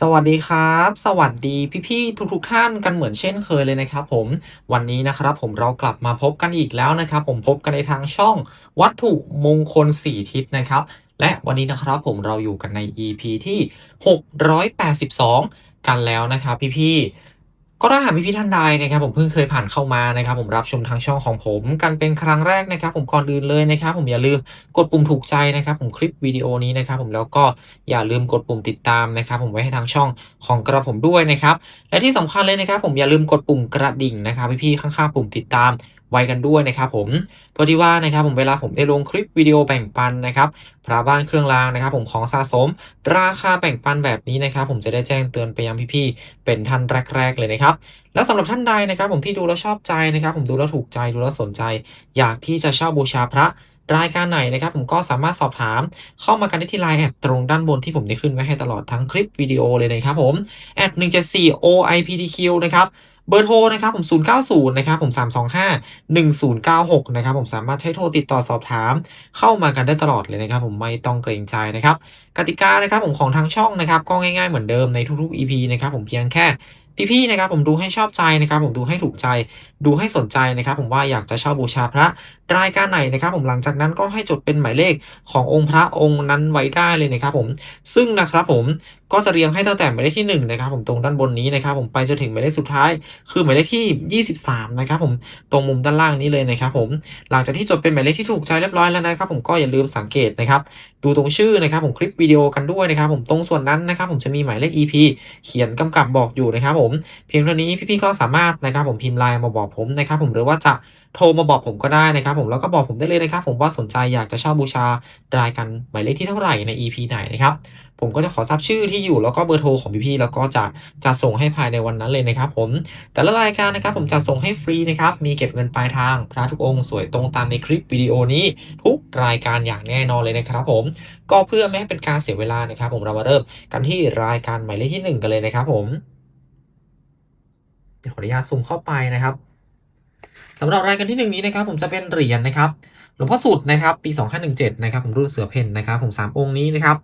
สวัสดีครับ สวัสดีพี่ๆทุกๆท่านกันเหมือนเช่นเคยเลยนะครับผมวันนี้นะครับผมเรากลับมาพบกันอีกแล้วนะครับ ผมพบกันในทางช่องวัตถุมงคล 4 ทิศนะครับ และวันนี้นะครับผมเราอยู่กันใน EP ที่ 682 กันแล้วนะครับพี่ๆ ก็ถ้าหากพี่ท่านใดนะครับผมเพิ่งเคยผ่านเข้ามานะครับผมรับชมทางช่องของผม กันเป็นครั้งแรกนะครับผมก่อนอื่นเลยนะครับผมอย่าลืมกดปุ่มถูกใจนะครับผมคลิปวิดีโอนี้นะครับผมแล้วก็อย่าลืมกดปุ่มติดตามนะครับผมไว้ให้ทางช่องของกระผมด้วยนะครับและที่สำคัญเลยนะครับผมอย่าลืมกดปุ่มกระดิ่งนะครับพี่ๆข้างๆปุ่มติดตาม ไว้กันด้วยนะครับผมเพื่อที่ว่านะครับผมเวลาผมได้ลงคลิปวิดีโอแบ่งปันนะครับพระบ้านเครื่องรางนะครับ ผมของสะสม ราคาแบ่งปันแบบนี้นะครับ ผมจะได้แจ้งเตือนไปยังพี่ๆเป็นท่านแรก ๆ เลยนะครับและสำหรับท่านใดนะครับ ผมที่ดูแล้วชอบใจนะครับ ผมดูแล้วถูกใจดูแล้วสนใจ อยากที่จะเช่าบูชาพระรายการไหนนะครับผมก็สามารถสอบถามเข้ามากันได้ที่ไลน์แอดตรงด้านบนที่ผมได้ขึ้นไว้ให้ตลอดทั้งคลิปวิดีโอเลยนะครับผมแอด174 OIPTQ นะครับ เบอร์โทรนะครับผม 090 นะครับผม 325 1096 นะครับผมสามารถใช้โทรติดต่อสอบถาม เข้ามากันได้ตลอดเลยนะครับผมไม่ต้องเกรงใจนะครับกติกานะครับผมของทางช่องนะครับก็ง่ายๆเหมือนเดิมในทุกๆ EP นะครับผมเพียงแค่พี่ๆนะครับผมดูให้ชอบใจนะครับผมดูให้ถูกใจ ดูให้สนใจนะครับผมว่าอยากจะเช่าบูชาพระรายการไหนนะครับผมหลังจากนั้นก็ให้จดเป็นหมายเลขขององค์พระองค์นั้นไว้ได้เลยนะครับผมซึ่งนะครับผมก็จะเรียงให้ตั้งแต่หมายเลขที่1นะครับผมตรงด้านบนนี้นะครับผมไปจนถึงหมายเลขสุดท้าย คือหมายเลขที่ 23นะครับผมตรงมุมด้านล่างนี้เลยนะครับผมหลังจากที่จดเป็นหมายเลขที่ถูกใจเรียบร้อยแล้วนะครับผมก็อย่าลืมสังเกตนะครับดูตรงชื่อนะครับผมคลิปวิดีโอกันด้วยนะครับผมตรงส่วนนั้นนะครับผมจะมีหมายเลข EP เขียนกำกับบอกอยู่นะครับผมเพียงเท่านี้พี่ๆก็สามารถนะครับผมพิมพ์ไลน์มาบอกผมนะครับผมหรือว่าจะโทรมาบอกผมก็ได้นะครับผมแล้วก็บอกผมได้เลยนะครับผมว่าสนใจอยากจะเช่าบูชา รายการหมายเลขที่เท่าไหร่ใน EP ไหนนะครับผมก็จะขอทราบชื่อที่อยู่แล้วก็เบอร์โทรของพี่ๆแล้วก็จะจะส่งให้ภายในวันนั้นเลยนะครับผมแต่ละรายการนะครับผมจะส่งให้ฟรีนะครับมีเก็บเงินปลายทางพระทุกองค์สวยตรงตามในคลิปวิดีโอนี้ ทุกรายการอย่างแน่นอนเลยนะครับผมก็เพื่อไม่ให้เป็นการเสียเวลานะครับ ผมเรามาเริ่มกันที่รายการหมายเลขที่หนึ่งกันเลยนะครับผมเดี๋ยวขออนุญาตซูมเข้าไปนะครับสำหรับรายการที่หนึ่งนี้นะครับ ผมจะเป็นเหรียญนะครับหลวงพ่อสุดนะครับ ปี 2517 นะครับ ผมรุ่นเสือเพนนะครับ ผม 3 องค์นี้นะครับ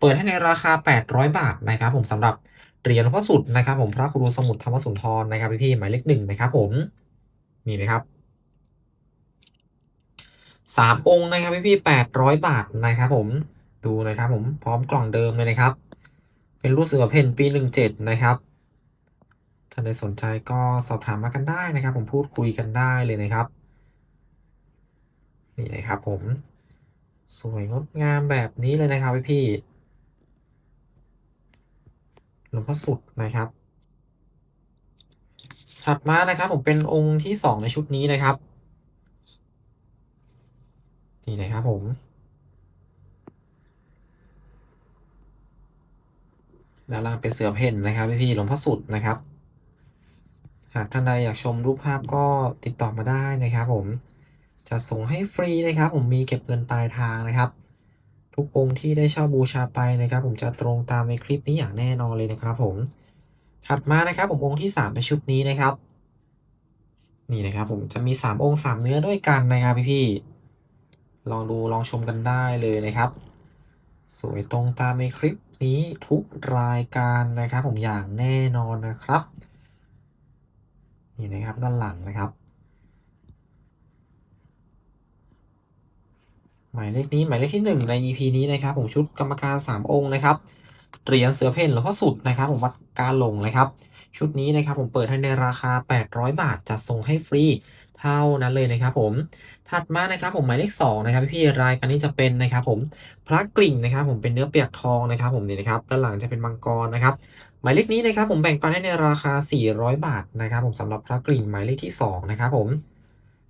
เปิดให้ในราคา 800 บาทนะครับผมสำหรับเหรียญหลวงพ่อสุดนะครับ ผมพระครูสมุทรธรรมสุนทรนะครับพี่ๆหมายเลขหนึ่งนะครับผมนี่นะครับสามองค์นะครับพี่ๆ800บาทนะครับผมดูนะครับผมพร้อมกล่องเดิมเลยนะครับ เป็นรุ่นเสือเพนปี17นะครับท่าใดสนใจก็สอบถามมากันได้นะครับ ผมพูดคุยกันได้เลยนะครับนี่นะครับผมสวยงดงามแบบนี้เลยนะครับพี่พี่ หลวงพ่อสุดนะครับ ถัดมานะครับ ผมเป็นองค์ที่สองในชุดนี้นะครับ นี่นะครับผม ด้านล่างเป็นเสือเพ่นนะครับพี่พี่หลวงพ่อสุดนะครับ หากท่านใดอยากชมรูปภาพก็ติดต่อมาได้นะครับ ผมจะส่งให้ฟรีนะครับ ผมมีเก็บเงินปลายทางนะครับ ทุกองค์ที่ได้เช่าบูชาไปนะครับ ผมจะตรงตามในคลิปนี้อย่างแน่นอนเลยนะครับ ผม ถัดมานะครับ ผมองค์ที่ 3 ในชุดนี้นะครับ นี่นะครับ ผมจะมี 3 องค์ 3 เนื้อด้วยกันนะครับพี่ๆลองดูลองชมกันได้เลยนะครับ สวยตรงตามในคลิปนี้ทุกรายการนะครับ ผมอย่างแน่นอนนะครับ นี่นะครับด้านหลังนะครับ หมายเลขนี้หมายเลขที่ 1 ใน EP นี้นะครับผมชุดกรรมการ 3 องค์นะครับเหรียญเสือเพ่นหลวงพ่อสุดนะครับผมวัดการลงนะครับ ชุดนี้นะครับผมเปิดให้ในราคา 800 บาทจัดส่งให้ฟรีเท่านั้นเลยนะครับผมถัดมานะครับผมหมายเลข2นะครับพี่รายการนี้จะเป็นนะครับผมพระกลิ่งนะครับผมเป็นเนื้อเปียกทองนะครับผมนี่นะครับด้านหลังจะเป็นมังกรนะครับหมายเลขนี้นะครับผมแบ่งปันให้ในราคา 400 บาทนะครับผมสำหรับพระกลิ่งหมายเลขที่2นะครับผม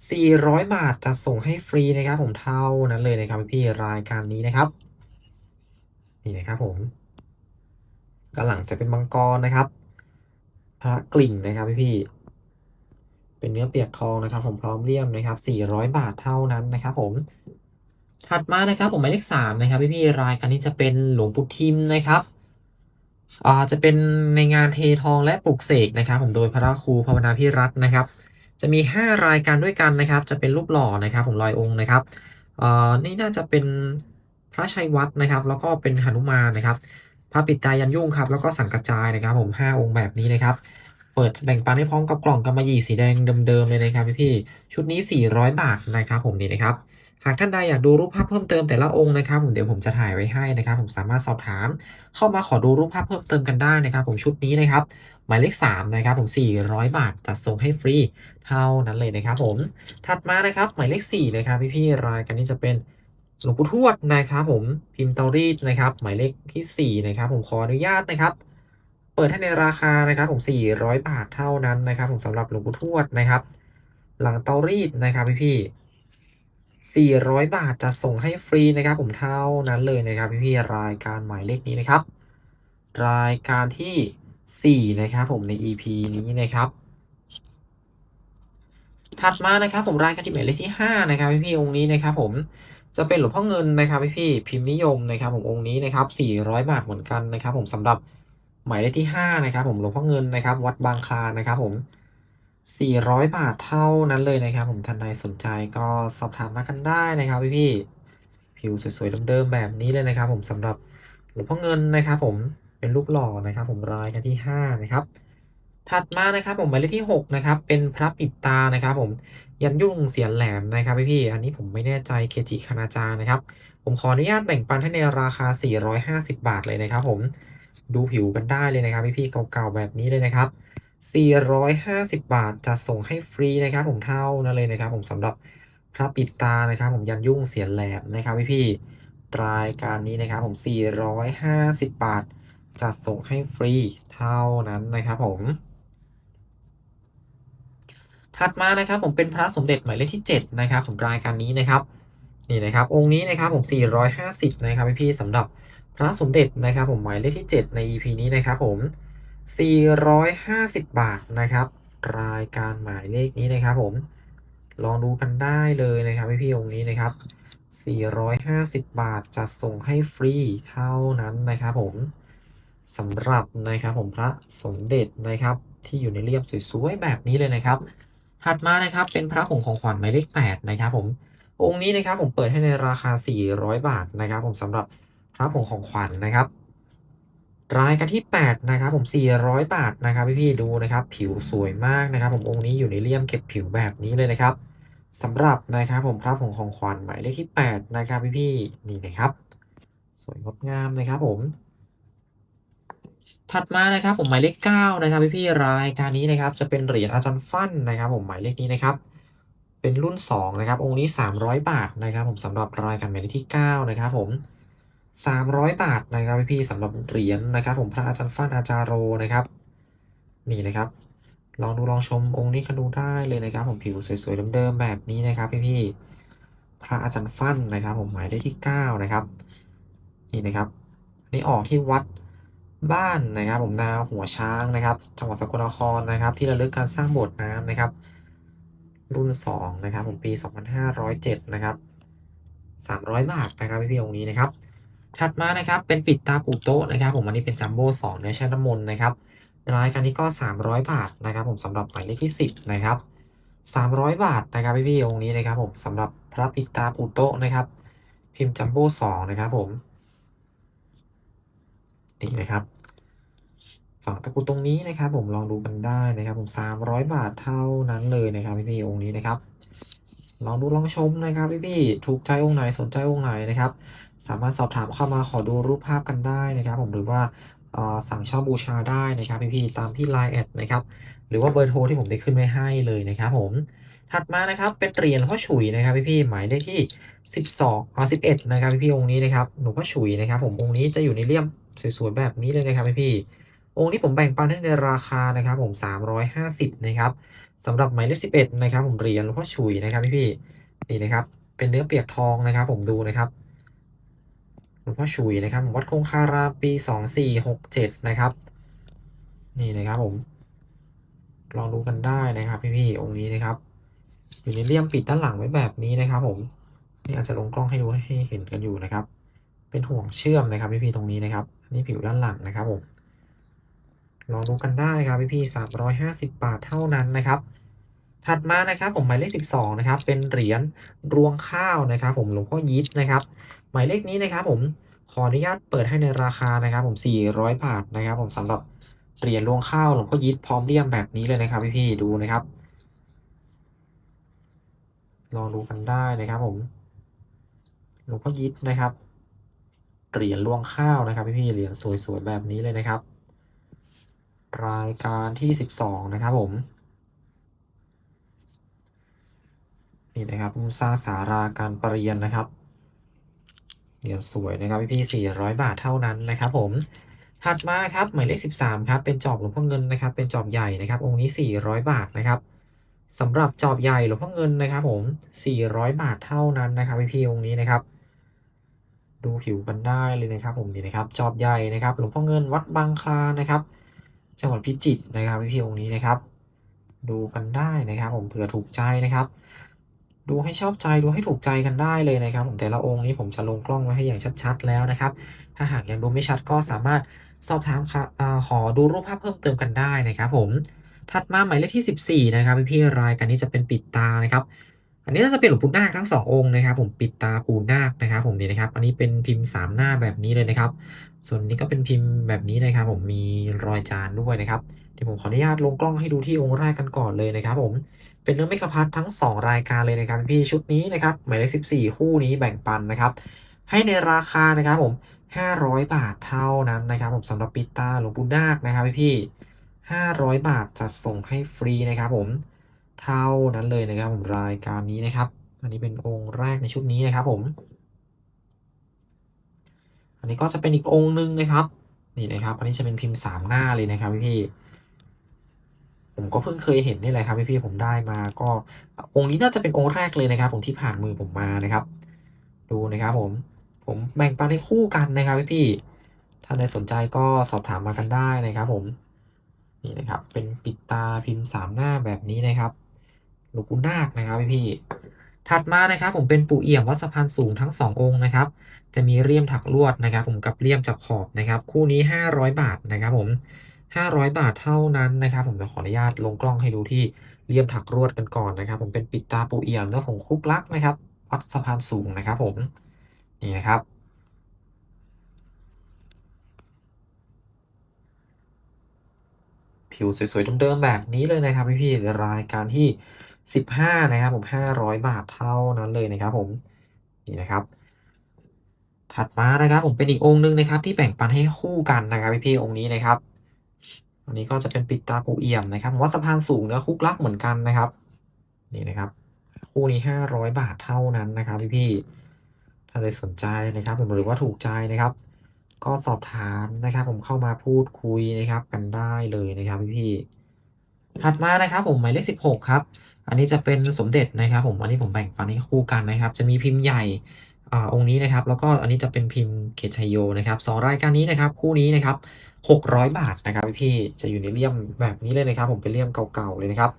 400 บาทจะส่งให้ฟรีนะครับผมเท่านั้นเลยนะครับพี่รายการนี้นะครับ นี่นะครับผมด้านหลังจะเป็นมังกรนะครับ พระกลิ่งนะครับพี่พี่เป็นเนื้อเปียกทองนะครับ ผมพร้อมเลี่ยมนะครับ 400 บาทเท่านั้นนะครับ ผม ถัดมานะครับ ผมหมายเลข3นะครับพี่พี่รายการนี้จะเป็นหลวงปู่ทิมนะครับอ่าจะเป็นในงานเททองและปลุกเสกนะครับ ผมโดยพระครูภาวนาพิรัตน์นะครับ จะมี 5 รายการด้วยกันนะครับ จะเป็นรูปหล่อนะครับผมลอยองค์นะครับอ่านี่น่าจะเป็นพระชัยวัดนะครับ แล้วก็เป็นหนุมานนะครับ พระปิดตายันยุ่งครับ แล้วก็สังกระจายนะครับ ผม 5 องค์แบบนี้นะครับ เปิดแบ่งปันให้พร้อมกับกล่องกำมะหยี่สีแดงเดิมๆเลยนะครับพี่ๆชุดนี้ 400 บาทนะครับผมนี่นะครับ หากท่านใดอยากดูรูปภาพเพิ่มเติมแต่ละองค์นะครับผมเดี๋ยวผมจะถ่ายไว้ให้นะครับ ผมสามารถสอบถาม เข้ามาขอดูรูปภาพเพิ่มเติมกันได้นะครับ ผมชุดนี้นะครับ หมายเลข3นะครับผม 400 บาทจัดส่งให้ฟรี เท่านั้นเลยนะครับผม ถัดมานะครับหมายเลข4นะครับพี่ๆรายการนี้จะเป็นหลวงปู่ทวดนะครับผมพิมพ์เตารีดนะครับ หมายเลขทีสี่4นะครับผมขออนุญาตนะครับ เปิดให้ในราคานะครับผม 400 บาทเท่านั้นนะครับ ผมสำหรับหลวงปู่ทวดนะครับ หลังเตารีดนะครับพี่ๆ400 บาทจะส่งให้ฟรีนะครับ ผมเท่านั้นเลยนะครับพี่ๆรายการหมายเลขนี้นะครับ รายการที่ 4 นะครับผมใน EP นี้นะครับ ถัดมานะครับผมรายการที่หมายเลขที่5นะครับพี่ๆองค์นี้นะครับผมจะเป็นหลวงพ่อเงินนะครับพี่ๆพิมพ์นิยมนะครับผมองค์นี้นะครับ400 บาทเหมือนกันนะครับ ผมสำหรับหมายเลขที่5นะครับผมหลวงพ่อเงินนะครับ วัดบางคลานะครับผม 400 บาทเท่านั้นเลยนะครับ ผมท่านใดสนใจก็สอบถามมากันได้นะครับพี่ๆผิวสวยๆเดิมๆแบบนี้เลยนะครับ ผมสำหรับหลวงพ่อเงินนะครับ ผมเป็นรูปหล่อนะครับ ผมรายการที่5นะครับ ถัดมานะครับผมหมายเลขที่ 6 นะครับ เป็นพระปิดตานะครับ ผมยันยุ่งเสียนแหลมนะครับพี่ๆอันนี้ผมไม่แน่ใจเคจิคณาจารย์นะครับ ผมขออนุญาตแบ่งปันให้ในราคา 450 บาทเลยนะครับ ผมดูผิวกันได้เลยนะครับพี่ๆเก่าๆแบบนี้เลยนะครับ 450 บาทจะส่งให้ฟรีนะครับ ผมเท่านั้นเลยนะครับ ผมสำหรับพระปิดตานะครับ ผมยันยุ่งเสียนแหลมนะครับพี่ๆรายการนี้นะครับผม 450 บาทจะส่งให้ฟรีเท่านั้นนะครับผม ถัดมานะครับผมเป็นพระสมเด็จหมายเลขที่7นะครับผมรายการนี้นะครับนี่นะครับองค์นี้นะครับผม 450 นะครับพี่ๆสำหรับพระสมเด็จนะครับผมหมายเลขที่ 7 ใน EP นี้นะครับผม 450 บาทนะครับ รายการหมายเลขนี้นะครับผมลองดูกันได้เลยนะครับพี่ๆองค์นี้นะครับ 450 บาทจะส่งให้ฟรีเท่านั้นนะครับผมสำหรับนะครับผมพระสมเด็จนะครับที่อยู่ในเลี่ยมสวยๆแบบนี้เลยนะครับ ถัดมานะครับเป็นพระผงของขวัญหมายเลข8นะครับผมองค์นี้นะครับผมเปิดให้ในราคา 400 บาทนะครับ ผมสำหรับพระผงของขวัญนะครับ รายการที่ 8 นะครับ ผม 400 บาทนะครับพี่ๆดูนะครับ ผิวสวยมากนะครับ ผมองค์นี้อยู่ในเลี่ยมเก็บผิวแบบนี้เลยนะครับสำหรับนะครับผมพระผงของขวัญหมายเลขที่ 8 นะครับพี่ๆนี่นะครับ สวยงดงามนะครับผม ถัดมานะครับผมหมายเลข9นะครับพี่ๆรายการนี้นะครับจะเป็นเหรียญอาจารย์ฟั่นนะครับ ผมหมายเลขนี้นะครับ เป็นรุ่น2นะครับองค์นี้ 300 บาทนะครับ ผมสำหรับรายการหมายเลขที่9นะครับผม300 บาทนะครับพี่ๆสำหรับเหรียญนะครับ ผมพระอาจารย์ฟั่นอาจารโรนะครับ นี่นะครับ ลองดูลองชมองค์นี้กันดูได้เลยนะครับ ผมผิวสวยๆเดิมๆแบบนี้นะครับพี่ๆพระอาจารย์ฟั่นนะครับ ผมหมายเลขที่9นะครับนี่นะครับนี่ออกที่วัด บ้านนะครับ ผมนาหัวช้างนะครับจังหวัดสกลนครนะครับ ที่ระลึกการสร้างโบสถ์น้ำนะครับ รุ่น2นะครับ ผมปี 2507 นะครับ 300 บาทนะครับพี่ๆองค์นี้นะครับ ถัดมานะครับเป็นปิดตาปูโต๊ะนะครับ ผมอันนี้เป็นจัมโบ้2เนื้อแช่น้ำมนต์นะครับรายการนี้ก็ 300 บาทนะครับ ผมสำหรับหมายเลขที่ 10 นะครับ 300 บาทนะครับพี่ๆองค์นี้นะครับ ผมสำหรับพระปิดตาปูโต๊ะนะครับ พิมพ์จัมโบ้2นะครับผม นี่นะครับ ฝั่งตะกุดตรงนี้นะครับ ผมลองดูกันได้นะครับ ผม 300 บาทเท่านั้นเลยนะครับพี่ๆองค์นี้นะครับ ลองดูลองชมนะครับพี่ๆถูกใจองค์ไหนสนใจองค์ไหนนะครับ สามารถสอบถามเข้ามาขอดูรูปภาพกันได้นะครับ ผมหรือว่าสั่งเช่าบูชาได้นะครับพี่ๆตามที่ Line แอดนะครับหรือว่าเบอร์โทรที่ผมได้ขึ้นไว้ให้เลยนะครับผมถัดมานะครับเป็นเหรียญหลวงพ่อฉุยนะครับพี่ๆหมายเลขที่ 12อ่า11 นะครับพี่ๆองค์นี้นะครับหลวงพ่อฉุยนะครับ ผมองค์นี้จะอยู่ในเลี่ยม สวยๆแบบนี้เลยนะครับพี่องค์นี้ผมแบ่งปันให้ในราคานะครับผม 350 นะครับสำหรับหมายเลข11 นะครับ ผมเหรียญหลวงพ่อฉุยนะครับพี่ๆนี่นะครับ เป็นเนื้อเปียกทองนะครับ ผมดูนะครับหลวงพ่อฉุยนะครับวัดคงคารามปี 2467 นะครับ นี่นะครับผม ลองดูกันได้นะครับพี่ๆองค์นี้นะครับ อยู่ในเลี่ยมปิดด้านหลังไว้แบบนี้นะครับ ผมนี่อาจจะลงกล้องให้ดูให้เห็นกันอยู่นะครับ เป็นห่วงเชื่อมนะครับพี่ๆตรงนี้นะครับ นี่ผิวด้านหลังนะครับผมลองดูกันได้ครับพี่ๆ350บาทเท่านั้นนะครับ ถัดมานะครับผมหมายเลข12นะครับ เป็นเหรียญรวงข้าวนะครับ ผมหลวงพ่อยิดนะครับ หมายเลขนี้นะครับ ผมขออนุญาตเปิดให้ในราคานะครับ ผม400บาทนะครับ ผมสำหรับเหรียญรวงข้าวหลวงพ่อยิดพร้อมเลี่ยมแบบนี้เลยนะครับ พี่ๆดูนะครับ ลองดูกันได้นะครับ ผมหลวงพ่อยิดนะครับ เหรียญรวงข้าวนะครับพี่ๆเหรียญสวยๆแบบนี้เลยนะครับ รายการที่12นะครับผม นี่นะครับสร้างสาราการประเรียนนะครับเหรียญสวยนะครับพี่ๆ400บาทเท่านั้นนะครับผมถัดมาครับหมายเลข 13 ครับ เป็นจอบหลวงพ่อเงินนะครับ เป็นจอบใหญ่นะครับ องค์นี้ 400 บาทนะครับสำหรับจอบใหญ่หลวงพ่อเงินนะครับผม 400 บาทเท่านั้นนะครับพี่ๆองค์นี้นะครับ ดูผิวกันได้เลยนะครับ ผมนี่นะครับ จอบใหญ่นะครับ หลวงพ่อเงินวัดบางคลานะครับ จังหวัดพิจิตรนะครับพี่ๆองค์นี้นะครับ ดูกันได้นะครับ ผมเผื่อถูกใจนะครับ ดูให้ชอบใจดูให้ถูกใจกันได้เลยนะครับ ผมแต่ละองค์นี้ผมจะลงกล้องไว้ให้อย่างชัดๆแล้วนะครับ ถ้าหากยังดูไม่ชัดก็สามารถสอบถามค่ะขอดูรูปภาพเพิ่มเติมกันได้นะครับ ผมถัดมาหมายเลขที่ 14 นะครับพี่ๆรายการนี้จะเป็นปิดตานะครับ อันนี้น่าจะเป็นหลวงปู่นาคทั้งสององค์นะครับ ผมปิดตาปู่นาคนะครับ ผมนี่นะครับ อันนี้เป็นพิมพ์สามหน้าแบบนี้เลยนะครับ ส่วนนี้ก็เป็นพิมพ์แบบนี้นะครับ ผมมีรอยจานด้วยนะครับเดี๋ยวผมขออนุญาตลงกล้องให้ดูที่องค์แรกกันก่อนเลยนะครับ ผมเป็นเนื้อเมฆพัดทั้ง 2 รายการเลยนะครับพี่ชุดนี้นะครับหมายเลข14 คู่นี้แบ่งปันนะครับ ให้ในราคานะครับผม 500 บาทเท่านั้นนะครับผมสำหรับปิดตาหลวงปู่นาคนะครับพี่ๆ500 บาทจะส่งให้ฟรีนะครับผม เท่านั้นเลยนะครับผมรายการนี้นะครับ อันนี้เป็นองค์แรกในชุดนี้นะครับผม อันนี้ก็จะเป็นอีกองค์หนึ่งนะครับ นี่นะครับ อันนี้จะเป็นพิมพ์สามหน้าเลยนะครับพี่ๆผมก็เพิ่งเคยเห็นนี่แหละครับพี่ๆผมได้มาก็องค์นี้น่าจะเป็นองค์แรกเลยนะครับผมที่ผ่านมือผมมานะครับ ดูนะครับผมผมแบ่งปันให้คู่กันนะครับพี่ๆถ้าใครสนใจก็สอบถามมากันได้นะครับผมนี่นะครับเป็นปิดตาพิมพ์สามหน้าแบบนี้นะครับ หลวงปู่นาคนะครับพี่ถัดมานะครับผมเป็นปู่เอี่ยมวัดสะพานสูงทั้งสององค์นะครับ จะมีเลี่ยมถักลวดนะครับ ผมกับเลี่ยมจับขอบนะครับ คู่นี้ 500 บาทนะครับผม 500 บาทเท่านั้นนะครับ ผมจะขออนุญาตลงกล้องให้ดูที่เลี่ยมถักลวดกันก่อนนะครับ ผมเป็นปิดตาปู่เอี่ยมเนื้อผงคุกลักนะครับวัดสะพานสูงนะครับ ผมนี่นะครับผิวสวยๆเดิมๆแบบนี้เลยนะครับพี่ๆรายการที่ 15 นะครับผม 500 บาทเท่านั้นเลยนะครับผม นี่นะครับ ถัดมานะครับผมเป็นอีกองค์หนึ่งนะครับ ที่แบ่งปันให้คู่กันนะครับพี่ๆองค์นี้นะครับ อันนี้ก็จะเป็นปิดตาปูเอี่ยมนะครับวัดสะพานสูงเนื้อคุกลักเหมือนกันนะครับ นี่นะครับ คู่นี้ 500 บาทเท่านั้นนะครับพี่ๆถ้าใครสนใจนะครับ ผมหรือว่าถูกใจนะครับ ก็สอบถามนะครับ ผมเข้ามาพูดคุยนะครับ กันได้เลยนะครับพี่ๆถัดมานะครับผมหมายเลข16 ครับ อันนี้จะเป็นสมเด็จนะครับผมอันนี้ผมแบ่งปันให้คู่กันนะครับ จะมีพิมพ์ใหญ่อ่าองค์นี้นะครับ แล้วก็อันนี้จะเป็นพิมพ์เกชัยโยนะครับสองรายการนี้นะครับ คู่นี้นะครับ600 บาทนะครับพี่จะอยู่ในเลี่ยมแบบนี้เลยนะครับ ผมเป็นเลี่ยมเก่าๆเลยนะครับ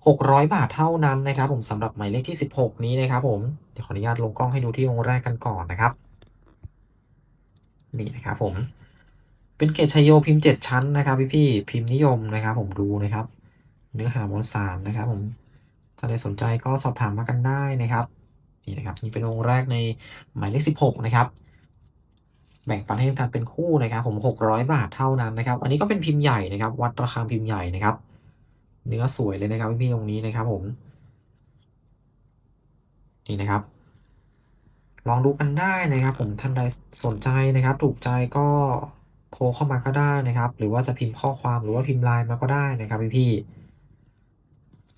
600 บาทเท่านั้นนะครับ ผมสำหรับหมายเลขที่ 16 นี้นะครับ ผมเดี๋ยวขออนุญาตลงกล้องให้ดูที่องค์แรกกันก่อนนะครับนี่นะครับผม เป็นเกตชัยโยพิมพ์ 7 ชั้นนะครับพี่พิมพ์นิยมนะครับ ผมดูนะครับ เนื้อหามวลสารนะครับ ผม ถ้าใครสนใจก็สอบถามมากันได้นะครับนี่นะครับนี่เป็นองค์แรกในหมายเลข 16 นะครับ แบ่งปันให้กันเป็นคู่นะครับผม600 บาทเท่านั้นนะครับ อันนี้ก็เป็นพิมพ์ใหญ่นะครับ วัดราคาพิมพ์ใหญ่นะครับ เนื้อสวยเลยนะครับพี่ๆตรงนี้นะครับผมนี่นะครับ ลองดูกันได้นะครับ ผมท่านใดสนใจนะครับ ถูกใจก็โทรเข้ามาก็ได้นะครับ หรือว่าจะพิมพ์ข้อความหรือว่าพิมพ์ไลน์มาก็ได้นะครับพี่ๆ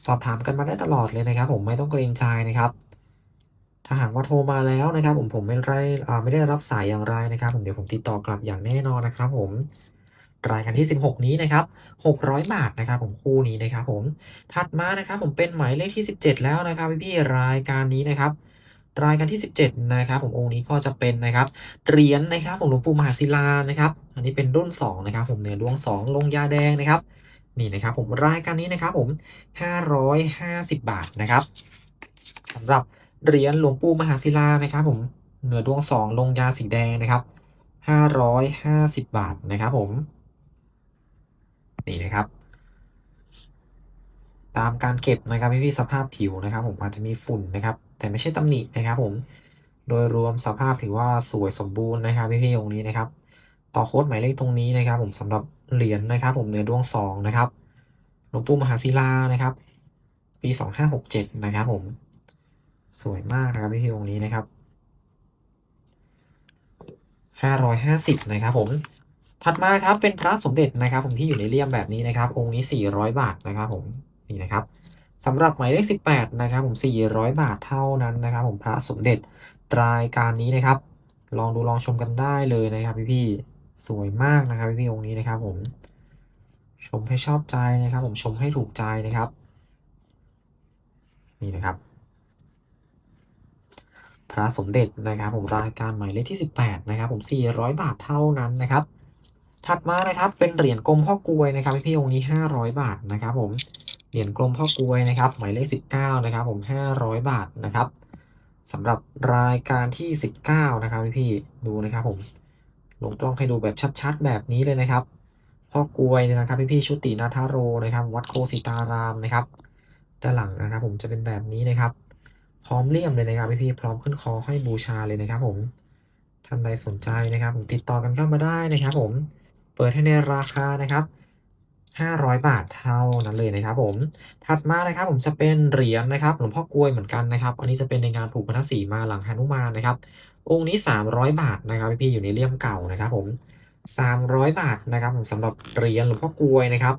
สอบถามกันมาได้ตลอดเลยนะครับ ผมไม่ต้องเกรงใจนะครับ ถ้าหากว่าโทรมาแล้วนะครับ ผมผมไม่ได้ไม่ได้รับสายอย่างไรนะครับ ผมเดี๋ยวผมติดต่อกลับอย่างแน่นอนนะครับ ผมรายการที่ 16 นี้นะครับ 600 บาทนะครับ ผมคู่นี้นะครับผมถัดมานะครับ ผมเป็นหมายเลขที่ 17 แล้วนะครับพี่ๆรายการนี้นะครับ รายการที่ 17 นะครับ ผมองค์นี้ก็จะเป็นนะครับเหรียญนะครับของหลวงปู่มหาศิลานะครับ อันนี้เป็นรุ่น 2 นะครับ ผมเนื้อดวง 2 ลงยาแดงนะครับ นี่นะครับผมรายการนี้นะครับผม 550 บาทนะครับสำหรับเหรียญหลวงปู่มหาศิลานะครับ ผมเหนือดวง2ลงยาสีแดงนะครับ 550 บาทนะครับผม นี่นะครับ ตามการเก็บนะครับพี่ๆสภาพผิวนะครับ ผมอาจจะมีฝุ่นนะครับ แต่ไม่ใช่ตำหนินะครับ ผมโดยรวมสภาพถือว่าสวยสมบูรณ์นะครับพี่ๆองค์นี้นะครับ ต่อโค้ดหมายเลขตรงนี้นะครับ ผมสำหรับ เหรียญนะครับ ผมเนื้อดวงสองนะครับหลวงปู่มหาศิลานะครับ ปี2567นะครับผมสวยมากนะครับพี่ๆองค์นี้นะครับ550นะครับผมถัดมาครับเป็นพระสมเด็จนะครับ ผมที่อยู่ในเลี่ยมแบบนี้นะครับ องค์นี้400บาทนะครับ ผมนี่นะครับสำหรับหมายเลข 18 นะครับ ผม 400 บาทเท่านั้นนะครับ ผมพระสมเด็จรายการนี้นะครับ ลองดูลองชมกันได้เลยนะครับพี่ๆ สวยมากนะครับพี่ๆองค์นี้นะครับ ผมชมให้ชอบใจนะครับ ผมชมให้ถูกใจนะครับ นี่นะครับ พระสมเด็จนะครับ ผมรายการหมายเลขที่ 18 นะครับ ผม 400 บาทเท่านั้นนะครับ ถัดมานะครับเป็นเหรียญกลมพ่อกวยนะครับพี่ๆองค์นี้ 500 บาทนะครับ ผมเหรียญกลมพ่อกวยนะครับ หมายเลข 19 นะครับ ผม 500 บาทนะครับสำหรับรายการที่ 19 นะครับพี่ๆดูนะครับผม ลงกล้องให้ดูแบบชัดๆ แบบนี้เลยนะครับ พ่อกวยนะครับพี่ๆชุตินาทาโรนะครับ วัดโคสิตารามนะครับ ด้านหลังนะครับ ผมจะเป็นแบบนี้นะครับ พร้อมเลี่ยมเลยนะครับพี่ๆพร้อมขึ้นคอให้บูชาเลยนะครับ ผมท่านใดสนใจนะครับ ผมติดต่อกันเข้ามาได้นะครับ ผมเปิดให้ในราคานะครับ 500 บาทเท่านั้นเลยนะครับผม ถัดมานะครับผมจะเป็นเหรียญนะครับหลวงพ่อกลวยเหมือนกันนะครับ อันนี้จะเป็นในงานผูกพันธสีมาหลังหนุมานนะครับ องค์นี้ 300 บาทนะครับพี่ๆอยู่ในเลี่ยมเก่านะครับผม 300 บาทนะครับผมสำหรับเหรียญหลวงพ่อกลวยนะครับ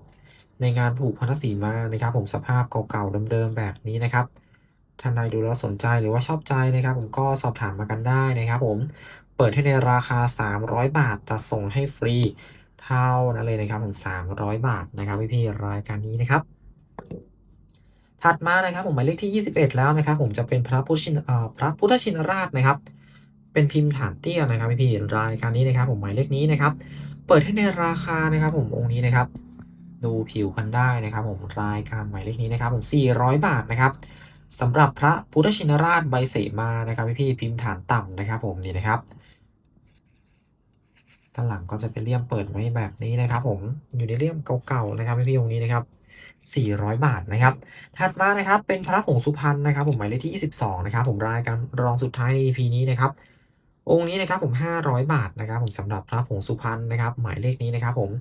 ในงานผูกพันธสีมานะครับ ผมสภาพเก่าๆเดิมๆแบบนี้นะครับท่านใดดูแล้วสนใจหรือว่าชอบใจนะครับ ผมก็สอบถามมากันได้นะครับ ผม เปิดให้ในราคา 300 บาทจะส่งให้ฟรี เท่านั้นเลยนะครับผม300บาทนะครับพี่ๆรายการนี้นะครับ ถัดมานะครับผมหมายเลขที่ 21 แล้วนะครับ ผมจะเป็นพระพุทธชินพระพุทธชินราชนะครับ เป็นพิมพ์ฐานเตี้ยนะครับพี่ๆรายการนี้นะครับ ผมหมายเลขนี้นะครับ เปิดให้ในราคานะครับ ผมองค์นี้นะครับ ดูผิวกันได้นะครับ ผมรายการหมายเลขนี้นะครับ ผม 400 บาทนะครับสำหรับพระพุทธชินราชใบเสมานะครับพี่ๆพิมพ์ฐานต่ำนะครับ ผมนี่นะครับ ด้านหลังก็จะเป็นเลี่ยมเปิดไว้แบบนี้นะครับ ผมอยู่ในเลี่ยมเก่าๆนะครับพี่ๆองค์นี้นะครับ400 บาทนะครับ ถัดมานะครับเป็นพระผงสุพรรณนะครับ ผมหมายเลขที่ 22 นะครับ ผมรายการรองสุดท้ายใน EP นี้นะครับ องค์นี้นะครับผม 500 บาทนะครับ ผมสำหรับพระผงสุพรรณนะครับ หมายเลขนี้นะครับ ผม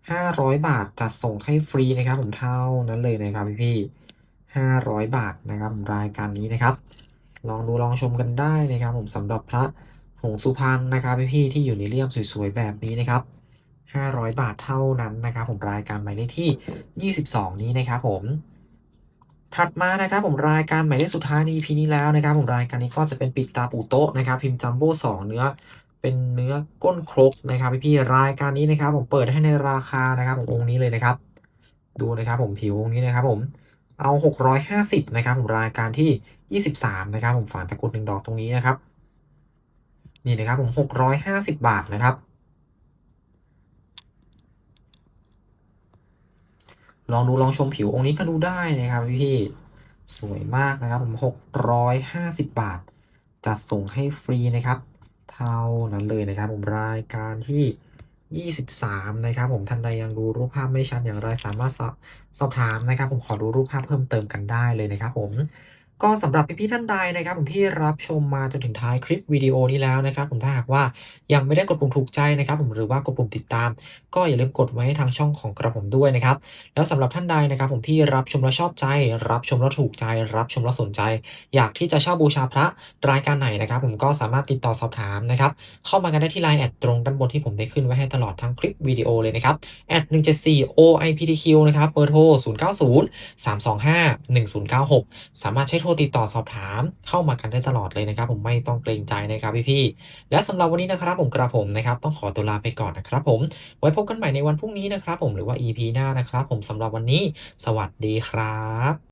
500 บาทจัดส่งให้ฟรีนะครับ ผมเท่านั้นเลยนะครับพี่ๆ500 บาทนะครับรายการนี้นะครับ ลองดูลองชมกันได้นะครับ ผมสำหรับพระ ผงสุพรรณนะครับพี่ๆที่อยู่ในเลี่ยมสวยๆแบบนี้นะครับ 500 บาทเท่านั้นนะครับ ผมรายการหมายเลขที่ 22 นี้นะครับผม ถัดมานะครับผมรายการหมายเลขสุดท้ายใน EP นี้แล้วนะครับ ผมรายการนี้ก็จะเป็นปิดตาปูโต๊ะนะครับ พิมพ์จัมโบ้2เนื้อเป็นเนื้อก้นครกนะครับพี่ๆรายการนี้นะครับ ผมเปิดให้ในราคานะครับขององค์นี้เลยนะครับ ดูนะครับผมผิวองค์นี้นะครับ ผมเอา 650 นะครับผมรายการที่ 23 นะครับ ผมฝานตะกรุดหนึ่งดอกตรงนี้นะครับ นี่นะครับผม650บาทนะครับ ลองดูลองชมผิวองค์นี้ก็ดูได้นะครับพี่สวยมากนะครับผม650บาท จัดส่งให้ฟรีนะครับ เท่านั้นเลยนะครับผมรายการที่ 23 นะครับผมท่านใดยังดูรูปภาพไม่ชัดอย่างไรสามารถสอบสอบถามนะครับ ผมขอดูรูปภาพเพิ่มเติมกันได้เลยนะครับผม ก็สำหรับพี่ๆท่านใดนะครับผมที่รับชมมาจนถึงท้ายคลิปวิดีโอนี้แล้วนะครับผมถ้าหากว่ายังไม่ได้กดปุ่มถูกใจนะครับผมหรือว่ากดปุ่มติดตาม ก็อย่าลืมกดไว้ให้ทางช่องของกระผมด้วยนะครับแล้วสำหรับท่านใดนะครับผมที่รับชมแล้วชอบใจ รับชมแล้วถูกใจ รับชมแล้วสนใจ อยากที่จะเช่าบูชาพระรายการไหนนะครับผมก็สามารถติดต่อสอบถามนะครับเข้ามากันได้ที่ไลน์แอดตรงด้านบนที่ผมได้ขึ้นไว้ให้ตลอดทั้งคลิปวิดีโอเลยนะครับแอด174 OIPTQ นะครับเบอร์โทร090 325 1096 สามารถใช้โทรติดต่อสอบถามเข้ามากันได้ตลอดเลยนะครับ ผมไม่ต้องเกรงใจนะครับพี่ๆและสำหรับวันนี้นะครับผมกระผมนะครับต้องขอตัวลาไปก่อนนะครับผมไว้พบกันใหม่ในวันพรุ่งนี้นะครับผมหรือว่า EP หน้านะครับผมสำหรับวันนี้ สวัสดีครับ